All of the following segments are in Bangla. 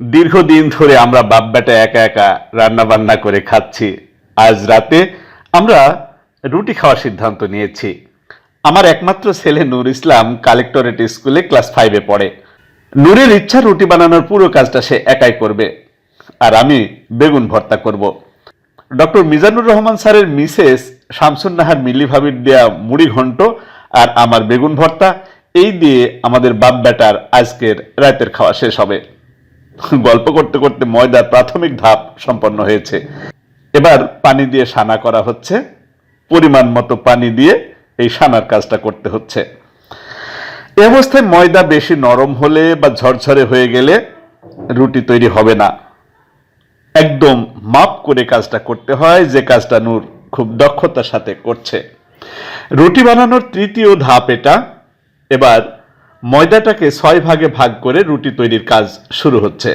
দীর্ঘদিন ধরে আমরা বাপ বেটা একা একা রান্না বান্না করে খাচ্ছি। আজ রাতে আমরা রুটি খাওয়ার সিদ্ধান্ত নিয়েছি। আমার একমাত্র ছেলে নূর ইসলাম কালেক্টরেট স্কুলে ক্লাস ফাইভে পড়ে। নূরের ইচ্ছা রুটি বানানোর পুরো কাজটা সে একাই করবে। আর আমি বেগুন ভর্তা করব। ডক্টর মিজানুর রহমান স্যারের মিসেস শামসুন নাহার মিলি ভাবির দেয়া মুড়ি ঘন্ট আর আমার বেগুন ভর্তা, এই দিয়ে আমাদের বাপ বেটার আজকের রাতের খাওয়া শেষ হবে। গল্প করতে করতে ময়দার প্রাথমিক ধাপ সম্পন্ন হয়েছে। এবার পানি দিয়ে সানা করা হচ্ছে। পরিমাণ মতো পানি দিয়ে এই সানার কাজটা করতে হচ্ছে। এ অবস্থায় ময়দা বেশি নরম হলে বা ঝরঝরে হয়ে গেলে রুটি তৈরি হবে না। একদম মাপ করে কাজটা করতে হয়, যে কাজটা নূর খুব দক্ষতার সাথে করছে। রুটি বানানোর তৃতীয় ধাপ এটা। এবার ময়দাটাকে ছয় ভাগে ভাগ করে রুটি তৈরির কাজ শুরু হচ্ছে।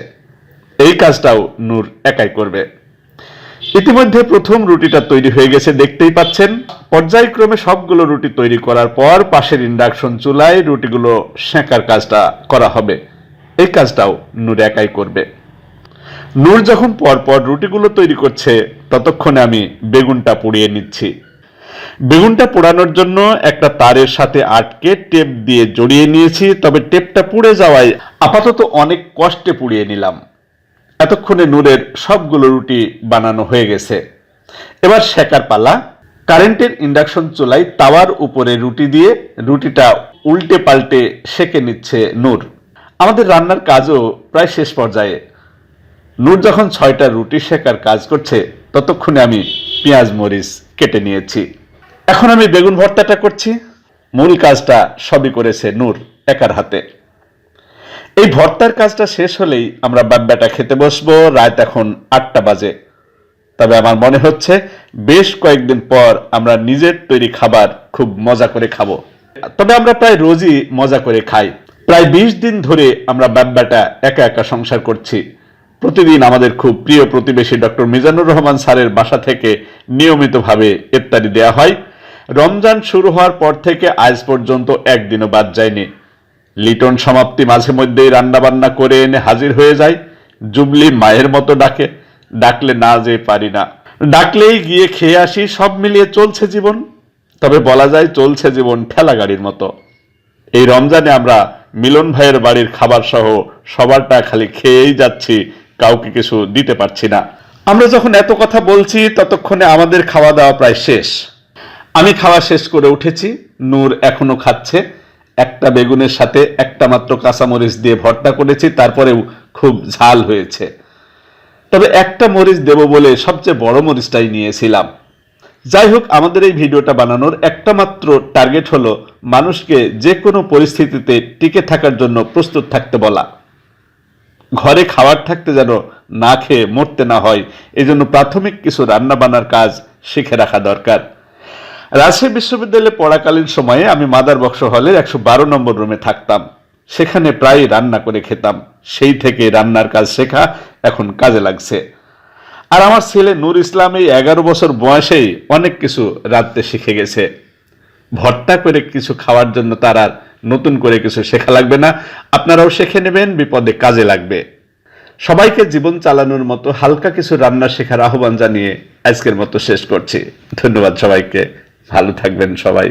এই কাজটাও নূর একাই করবে। ইতিমধ্যে প্রথম রুটিটা তৈরি হয়ে গেছে, দেখতেই পাচ্ছেন। পর্যায়ক্রমে সবগুলো রুটি তৈরি করার পর পাশের ইন্ডাকশন চুলায় রুটিগুলো সেঁকার কাজটা করা হবে। এই কাজটাও নূর একাই করবে। নূর যখন পরপর রুটিগুলো তৈরি করছে, ততক্ষণে আমি বেগুনটা পুড়িয়ে নিচ্ছি। বেগুনটা পোড়ানোর জন্য একটা তারের সাথে আটকে টেপ দিয়ে জড়িয়ে নিয়েছি, তবে টেপটা পুড়ে যাওয়ায় আপাতত অনেক কষ্টে পুড়িয়ে নিলাম। এতক্ষণে নূরের সবগুলো রুটি বানানো হয়ে গেছে। এবার শেকার পালা। কারেন্টের ইন্ডাকশন চুলায় তাওয়ার উপরে রুটি দিয়ে রুটিটা উল্টে পাল্টে সেকে নিচ্ছে নূর। আমাদের রান্নার কাজও প্রায় শেষ পর্যায়ে। নূর যখন ছয়টা রুটি শেখার কাজ করছে, ততক্ষণে আমি পেঁয়াজ, মরিচ কেটে নিয়েছি। এখন আমি বেগুন ভর্তাটা করছি। মূল কাজটা সবই করেছে নূর, একার হাতে। এই ভর্তার কাজটা শেষ হলেই আমরা বাব্যাটা খেতে বসবো, রাত এখন আটটা বাজে। তবে আমার মনে হচ্ছে বেশ কয়েকদিন পর আমরা নিজের তৈরি খাবার খুব মজা করে খাব। তবে আমরা প্রায় রোজই মজা করে খাই। প্রায় বিশ দিন ধরে আমরা বাব্যাটা একা একা সংসার করছি। প্রতিদিন আমাদের খুব প্রিয় প্রতিবেশী ডক্টর মিজানুর রহমান স্যারের বাসা থেকে নিয়মিতভাবে ইত্যাদি দেওয়া হয়। রমজান শুরু হওয়ার পর থেকে আজ পর্যন্ত একদিনও বাদ যায়নি। লিটন সমাপ্তি মাঝে মধ্যেই রান্নাবান্না করে এনে হাজির হয়ে যায়। জুবলি মায়ের মতো ডাকে। ডাকলে না যে পারি না। ডাকলেই গিয়ে খেয়ে আসি, সব মিলিয়ে চলছে জীবন। তবে বলা যায় চলছে জীবন ঠেলা গাড়ির মতো। এই রমজানে আমরা মিলন ভাইয়ের বাড়ির খাবার সহ সবারটা খালি খেয়েই যাচ্ছি, কাউকে কিছু দিতে পারছি না। আমরা যখন এত কথা বলছি, ততক্ষণে আমাদের খাওয়া দাওয়া প্রায় শেষ। আমি খাওয়া শেষ করে উঠেছি। নূর এখনও খাচ্ছে। একটা বেগুনের সাথে একটা মাত্র কাঁচামরিচ দিয়ে ভর্তা করেছি, তারপরেও খুব ঝাল হয়েছে। তবে একটা মরিচ দেব বলে সবচেয়ে বড় মরিচটাই নিয়েছিলাম। যাই হোক, আমাদের এই ভিডিওটা বানানোর একটা মাত্র টার্গেট হলো মানুষকে যে কোনো পরিস্থিতিতে টিকে থাকার জন্য প্রস্তুত থাকতে বলা। ঘরে খাবার থাকতে যেন না খেয়ে মরতে না হয়, এজন্য প্রাথমিক কিছু রান্না বান্নার কাজ শিখে রাখা দরকার। রাজশাহী বিশ্ববিদ্যালয়ে পড়াকালীন সময়ে আমি মাদার বক্স হলের একশো বারো নম্বর রুমে থাকতাম। সেখানে প্রায় রান্না করে খেতাম। সেই থেকে রান্নার কাজ শেখা এখন কাজে লাগছে। আর আমার ছেলে নূর ইসলাম এই এগারো বছর বয়সেই অনেক কিছু রাঁধতে শিখে গেছে। ভর্তা করে কিছু খাওয়ার জন্য তার আর নতুন করে কিছু শেখা লাগবে না। আপনারাও শিখে নেবেন, বিপদে কাজে লাগবে। সবাইকে জীবন চালানোর মতো হালকা কিছু রান্না শেখার আহ্বান জানিয়ে আজকের মতো শেষ করছি। ধন্যবাদ সবাইকে। ভালো থাকবেন সবাই।